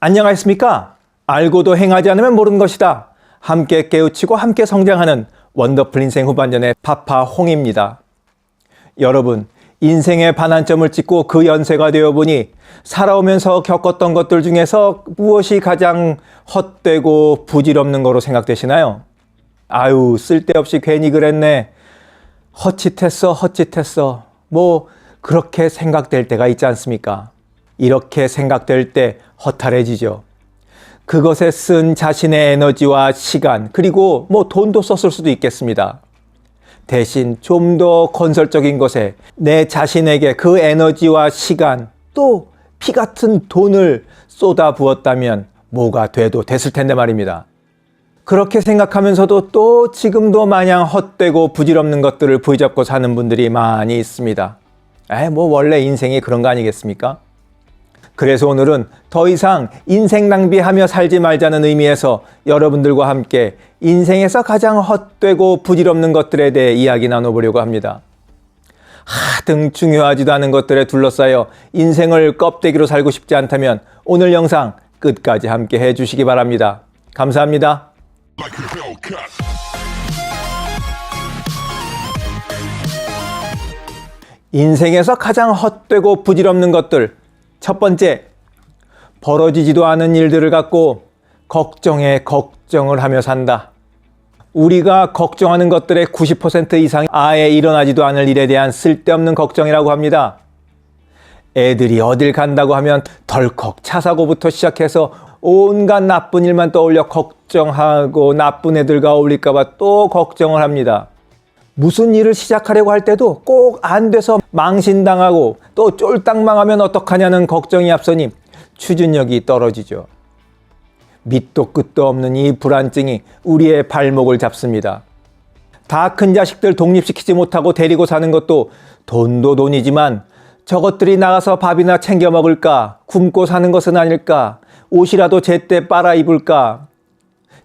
안녕하십니까? 알고도 행하지 않으면 모르는 것이다. 함께 깨우치고 함께 성장하는 원더풀 인생 후반전의 파파 홍입니다. 여러분, 인생의 반환점을 찍고 그 연세가 되어 보니 살아오면서 겪었던 것들 중에서 무엇이 가장 헛되고 부질없는 거로 생각되시나요? 아유, 쓸데없이 괜히 그랬네. 헛짓했어, 헛짓했어. 뭐, 그렇게 생각될 때가 있지 않습니까? 이렇게 생각될 때 허탈해지죠. 그것에 쓴 자신의 에너지와 시간, 그리고 뭐 돈도 썼을 수도 있겠습니다. 대신 좀 더 건설적인 것에 내 자신에게 그 에너지와 시간, 또 피 같은 돈을 쏟아 부었다면 뭐가 돼도 됐을 텐데 말입니다. 그렇게 생각하면서도 또 지금도 마냥 헛되고 부질없는 것들을 부여잡고 사는 분들이 많이 있습니다. 에, 뭐 원래 인생이 그런 거 아니겠습니까? 그래서 오늘은 더 이상 인생 낭비하며 살지 말자는 의미에서 여러분들과 함께 인생에서 가장 헛되고 부질없는 것들에 대해 이야기 나눠보려고 합니다. 하등 중요하지도 않은 것들에 둘러싸여 인생을 껍데기로 살고 싶지 않다면 오늘 영상 끝까지 함께 해주시기 바랍니다. 감사합니다. 인생에서 가장 헛되고 부질없는 것들. 첫 번째, 벌어지지도 않은 일들을 갖고 걱정에 걱정을 하며 산다. 우리가 걱정하는 것들의 90% 이상이 아예 일어나지도 않을 일에 대한 쓸데없는 걱정이라고 합니다. 애들이 어딜 간다고 하면 덜컥 차 사고부터 시작해서 온갖 나쁜 일만 떠올려 걱정하고 나쁜 애들과 어울릴까봐 또 걱정을 합니다. 무슨 일을 시작하려고 할 때도 꼭 안 돼서 망신당하고 또 쫄딱 망하면 어떡하냐는 걱정이 앞서니 추진력이 떨어지죠. 밑도 끝도 없는 이 불안증이 우리의 발목을 잡습니다. 다 큰 자식들 독립시키지 못하고 데리고 사는 것도 돈도 돈이지만 저것들이 나가서 밥이나 챙겨 먹을까? 굶고 사는 것은 아닐까? 옷이라도 제때 빨아 입을까?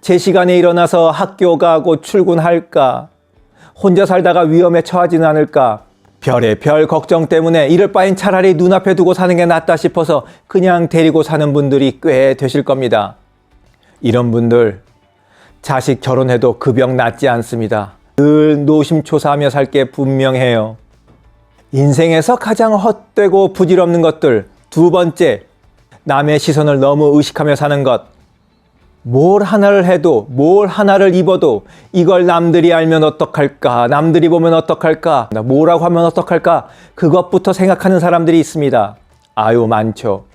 제 시간에 일어나서 학교 가고 출근할까? 혼자 살다가 위험에 처하지는 않을까? 별의 별 걱정 때문에 이럴 바엔 차라리 눈앞에 두고 사는 게 낫다 싶어서 그냥 데리고 사는 분들이 꽤 되실 겁니다. 이런 분들 자식 결혼해도 그 병 낫지 않습니다. 늘 노심초사하며 살 게 분명해요. 인생에서 가장 헛되고 부질없는 것들 두 번째 남의 시선을 너무 의식하며 사는 것. 뭘 하나를 해도 뭘 하나를 입어도 이걸 남들이 알면 어떡할까? 남들이 보면 어떡할까? 뭐라고 하면 어떡할까? 그것부터 생각하는 사람들이 있습니다. 아유 많죠.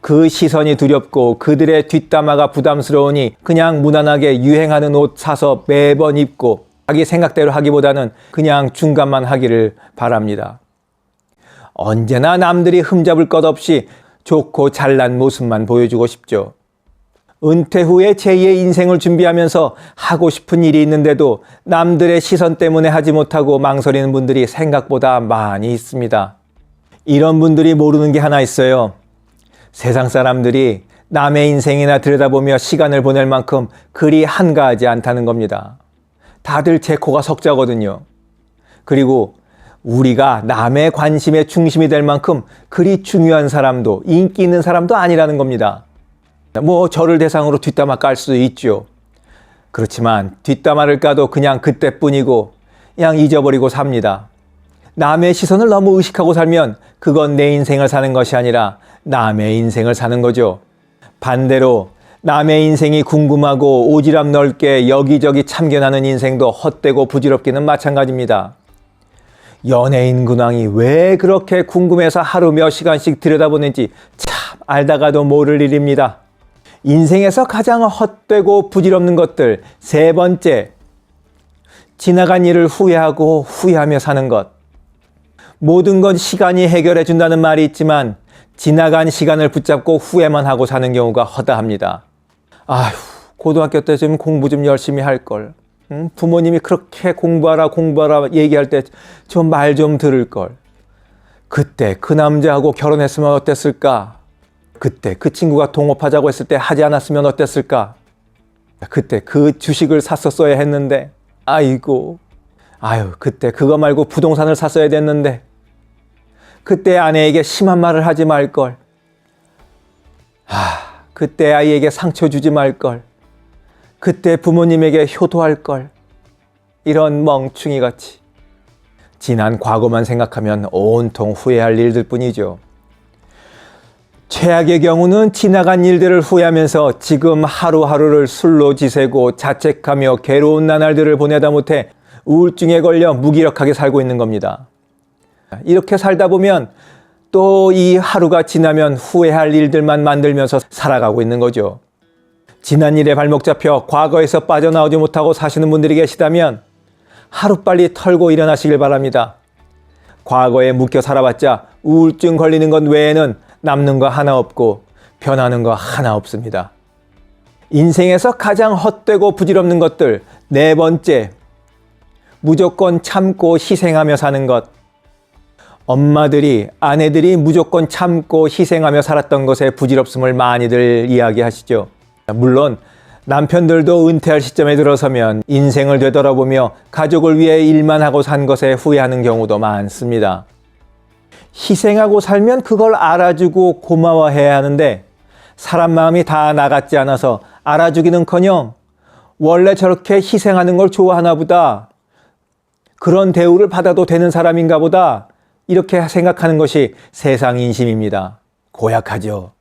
그 시선이 두렵고 그들의 뒷담화가 부담스러우니 그냥 무난하게 유행하는 옷 사서 매번 입고 자기 생각대로 하기보다는 그냥 중간만 하기를 바랍니다. 언제나 남들이 흠잡을 것 없이 좋고 잘난 모습만 보여주고 싶죠. 은퇴 후에 제2의 인생을 준비하면서 하고 싶은 일이 있는데도 남들의 시선 때문에 하지 못하고 망설이는 분들이 생각보다 많이 있습니다. 이런 분들이 모르는 게 하나 있어요. 세상 사람들이 남의 인생이나 들여다보며 시간을 보낼 만큼 그리 한가하지 않다는 겁니다. 다들 제 코가 석자거든요. 그리고 우리가 남의 관심의 중심이 될 만큼 그리 중요한 사람도 인기 있는 사람도 아니라는 겁니다. 뭐 저를 대상으로 뒷담화 깔 수도 있죠. 그렇지만 뒷담화를 까도 그냥 그때뿐이고 그냥 잊어버리고 삽니다. 남의 시선을 너무 의식하고 살면 그건 내 인생을 사는 것이 아니라 남의 인생을 사는 거죠. 반대로 남의 인생이 궁금하고 오지랖 넓게 여기저기 참견하는 인생도 헛되고 부질없기는 마찬가지입니다. 연예인 근황이 왜 그렇게 궁금해서 하루 몇 시간씩 들여다보는지 참 알다가도 모를 일입니다. 인생에서 가장 헛되고 부질없는 것들 세 번째 지나간 일을 후회하고 후회하며 사는 것 모든 건 시간이 해결해 준다는 말이 있지만 지나간 시간을 붙잡고 후회만 하고 사는 경우가 허다합니다. 아휴 고등학교 때 좀 공부 좀 열심히 할 걸. 응? 부모님이 그렇게 공부하라 공부하라 얘기할 때 좀 말좀 들을 걸. 그때 그 남자하고 결혼했으면 어땠을까? 그때 그 친구가 동업하자고 했을 때 하지 않았으면 어땠을까? 그때 그 주식을 샀었어야 했는데, 아이고, 아유, 그때 그거 말고 부동산을 샀어야 됐는데, 그때 아내에게 심한 말을 하지 말걸. 하, 그때 아이에게 상처 주지 말 걸. 그때 부모님에게 효도할 걸. 이런 멍충이 같이. 지난 과거만 생각하면 온통 후회할 일들 뿐이죠. 최악의 경우는 지나간 일들을 후회하면서 지금 하루하루를 술로 지새고 자책하며 괴로운 나날들을 보내다 못해 우울증에 걸려 무기력하게 살고 있는 겁니다. 이렇게 살다 보면 또 이 하루가 지나면 후회할 일들만 만들면서 살아가고 있는 거죠. 지난 일에 발목 잡혀 과거에서 빠져나오지 못하고 사시는 분들이 계시다면 하루빨리 털고 일어나시길 바랍니다. 과거에 묶여 살아봤자 우울증 걸리는 것 외에는 남는 거 하나 없고 변하는 거 하나 없습니다. 인생에서 가장 헛되고 부질없는 것들 네 번째 무조건 참고 희생하며 사는 것. 엄마들이 아내들이 무조건 참고 희생하며 살았던 것의 부질없음을 많이들 이야기하시죠. 물론 남편들도 은퇴할 시점에 들어서면 인생을 되돌아보며 가족을 위해 일만 하고 산 것에 후회하는 경우도 많습니다. 희생하고 살면 그걸 알아주고 고마워해야 하는데 사람 마음이 다 나갔지 않아서 알아주기는커녕 원래 저렇게 희생하는 걸 좋아하나 보다. 그런 대우를 받아도 되는 사람인가 보다. 이렇게 생각하는 것이 세상 인심입니다. 고약하죠.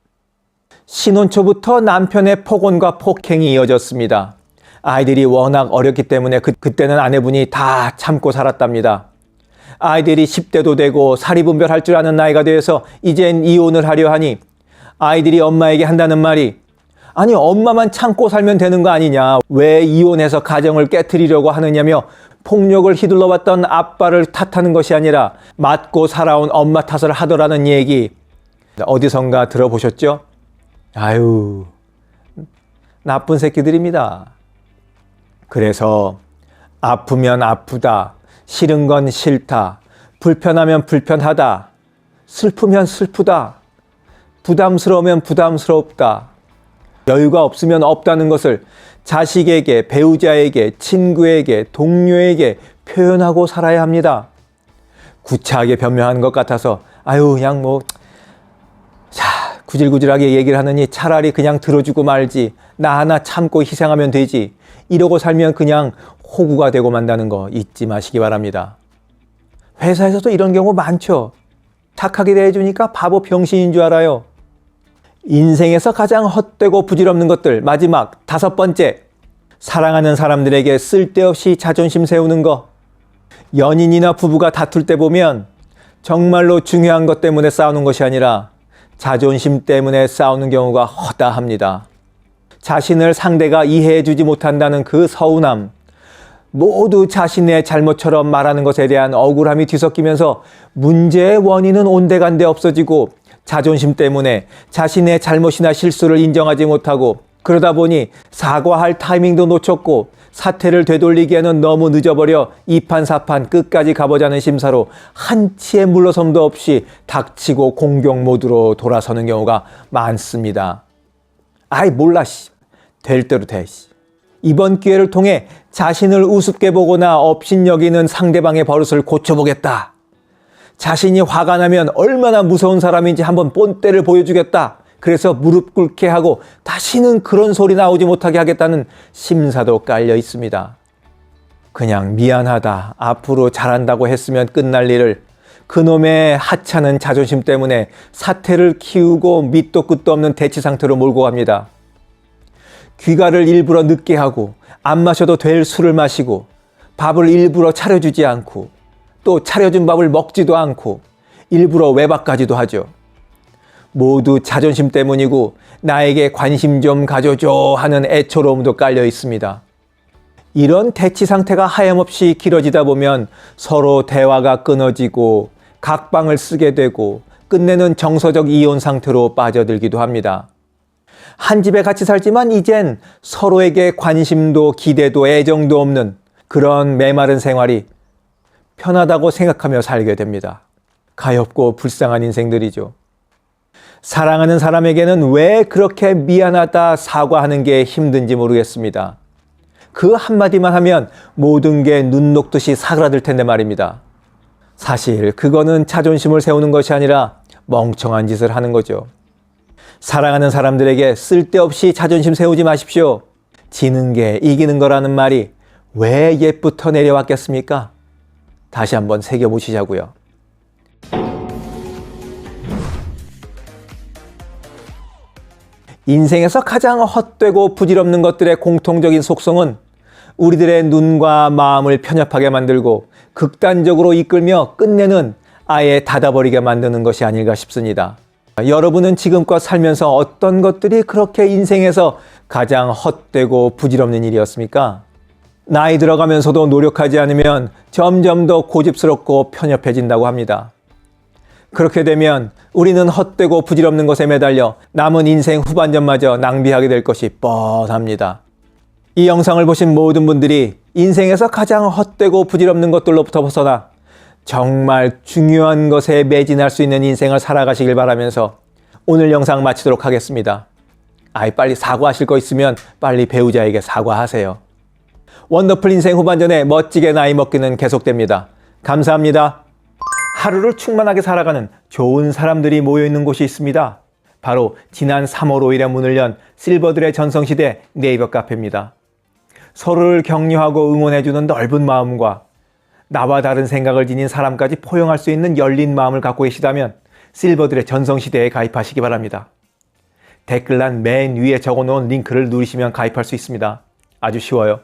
신혼 초부터 남편의 폭언과 폭행이 이어졌습니다. 아이들이 워낙 어렸기 때문에 그, 그때는 아내분이 다 참고 살았답니다. 아이들이 10대도 되고 사리분별할 줄 아는 나이가 되어서 이젠 이혼을 하려 하니 아이들이 엄마에게 한다는 말이 아니 엄마만 참고 살면 되는 거 아니냐 왜 이혼해서 가정을 깨뜨리려고 하느냐며 폭력을 휘둘러 왔던 아빠를 탓하는 것이 아니라 맞고 살아온 엄마 탓을 하더라는 얘기 어디선가 들어보셨죠? 아유 나쁜 새끼들입니다. 그래서 아프면 아프다 싫은 건 싫다. 불편하면 불편하다. 슬프면 슬프다. 부담스러우면 부담스럽다. 여유가 없으면 없다는 것을 자식에게, 배우자에게, 친구에게, 동료에게 표현하고 살아야 합니다. 구차하게 변명하는 것 같아서, 아유, 그냥 뭐, 자, 구질구질하게 얘기를 하느니 차라리 그냥 들어주고 말지. 나 하나 참고 희생하면 되지. 이러고 살면 그냥 호구가 되고 만다는 거 잊지 마시기 바랍니다. 회사에서도 이런 경우 많죠. 착하게 대해주니까 바보 병신인 줄 알아요. 인생에서 가장 헛되고 부질없는 것들 마지막 다섯 번째 사랑하는 사람들에게 쓸데없이 자존심 세우는 거 연인이나 부부가 다툴 때 보면 정말로 중요한 것 때문에 싸우는 것이 아니라 자존심 때문에 싸우는 경우가 허다합니다. 자신을 상대가 이해해주지 못한다는 그 서운함, 모두 자신의 잘못처럼 말하는 것에 대한 억울함이 뒤섞이면서 문제의 원인은 온데간데 없어지고 자존심 때문에 자신의 잘못이나 실수를 인정하지 못하고 그러다 보니 사과할 타이밍도 놓쳤고 사태를 되돌리기에는 너무 늦어버려 이판사판 끝까지 가보자는 심사로 한치의 물러섬도 없이 닥치고 공격 모드로 돌아서는 경우가 많습니다. 아이 몰라 씨. 될 대로 돼 씨. 이번 기회를 통해 자신을 우습게 보거나 업신여기는 상대방의 버릇을 고쳐보겠다. 자신이 화가 나면 얼마나 무서운 사람인지 한번 본때를 보여주겠다. 그래서 무릎 꿇게 하고 다시는 그런 소리 나오지 못하게 하겠다는 심사도 깔려 있습니다. 그냥 미안하다. 앞으로 잘한다고 했으면 끝날 일을 그놈의 하찮은 자존심 때문에 사태를 키우고 밑도 끝도 없는 대치 상태로 몰고 갑니다. 귀가를 일부러 늦게 하고 안 마셔도 될 술을 마시고 밥을 일부러 차려주지 않고 또 차려준 밥을 먹지도 않고 일부러 외박까지도 하죠. 모두 자존심 때문이고 나에게 관심 좀 가져줘 하는 애처로움도 깔려 있습니다. 이런 대치 상태가 하염없이 길어지다 보면 서로 대화가 끊어지고 각방을 쓰게 되고 끝내는 정서적 이혼 상태로 빠져들기도 합니다. 한 집에 같이 살지만 이젠 서로에게 관심도 기대도 애정도 없는 그런 메마른 생활이 편하다고 생각하며 살게 됩니다. 가엾고 불쌍한 인생들이죠. 사랑하는 사람에게는 왜 그렇게 미안하다 사과하는 게 힘든지 모르겠습니다. 그 한마디만 하면 모든 게 눈 녹듯이 사그라들 텐데 말입니다. 사실 그거는 자존심을 세우는 것이 아니라 멍청한 짓을 하는 거죠. 사랑하는 사람들에게 쓸데없이 자존심 세우지 마십시오. 지는 게 이기는 거라는 말이 왜 옛부터 내려왔겠습니까? 다시 한번 새겨보시자고요. 인생에서 가장 헛되고 부질없는 것들의 공통적인 속성은 우리들의 눈과 마음을 편협하게 만들고 극단적으로 이끌며 끝내는 아예 닫아버리게 만드는 것이 아닐까 싶습니다. 여러분은 지금껏 살면서 어떤 것들이 그렇게 인생에서 가장 헛되고 부질없는 일이었습니까? 나이 들어가면서도 노력하지 않으면 점점 더 고집스럽고 편협해진다고 합니다. 그렇게 되면 우리는 헛되고 부질없는 것에 매달려 남은 인생 후반전마저 낭비하게 될 것이 뻔합니다. 이 영상을 보신 모든 분들이 인생에서 가장 헛되고 부질없는 것들로부터 벗어나 정말 중요한 것에 매진할 수 있는 인생을 살아가시길 바라면서 오늘 영상 마치도록 하겠습니다. 아이 빨리 사과하실 거 있으면 빨리 배우자에게 사과하세요. 원더풀 인생 후반전에 멋지게 나이 먹기는 계속됩니다. 감사합니다. 하루를 충만하게 살아가는 좋은 사람들이 모여 있는 곳이 있습니다. 바로 지난 3월 5일에 문을 연 실버들의 전성시대 네이버 카페입니다. 서로를 격려하고 응원해주는 넓은 마음과 나와 다른 생각을 지닌 사람까지 포용할 수 있는 열린 마음을 갖고 계시다면 실버들의 전성시대에 가입하시기 바랍니다. 댓글란 맨 위에 적어놓은 링크를 누르시면 가입할 수 있습니다. 아주 쉬워요.